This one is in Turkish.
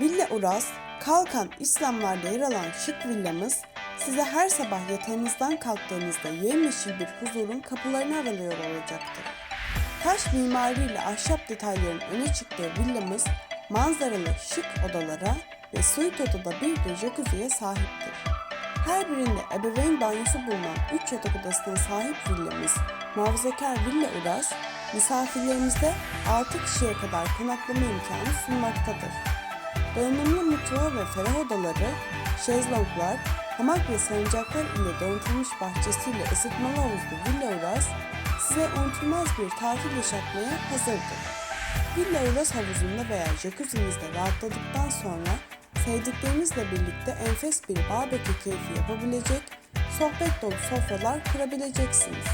Villa Uras, Kalkan İslamlar'da yer alan şık villamız size her sabah yatağınızdan kalktığınızda yemyeşil bir huzurun kapılarını aralıyor olacaktır. Taş mimariyle ahşap detayların öne çıktığı villamız manzaralı şık odalara ve suite odada bir de jacuzziye sahiptir. Her birinde ebeveyn banyosu bulunan 3 yatak odasına sahip villamız muhafazakar Villa Uras, misafirlerimize 6 kişiye kadar konaklama imkanı sunmaktadır. Donanımlı mutfağı ve ferah odaları, şezlonglar, hamak ve salıncaklar ile donatılmış bahçesiyle ısıtmalı havuzlu Villa Uras, size unutulmaz bir tatil yaşatmaya hazırdır. Villa Uras havuzunda veya jacuzzinizde rahatladıktan sonra sevdiklerinizle birlikte enfes bir barbekü keyfi yapabilecek, sohbet dolu sofralar kurabileceksiniz.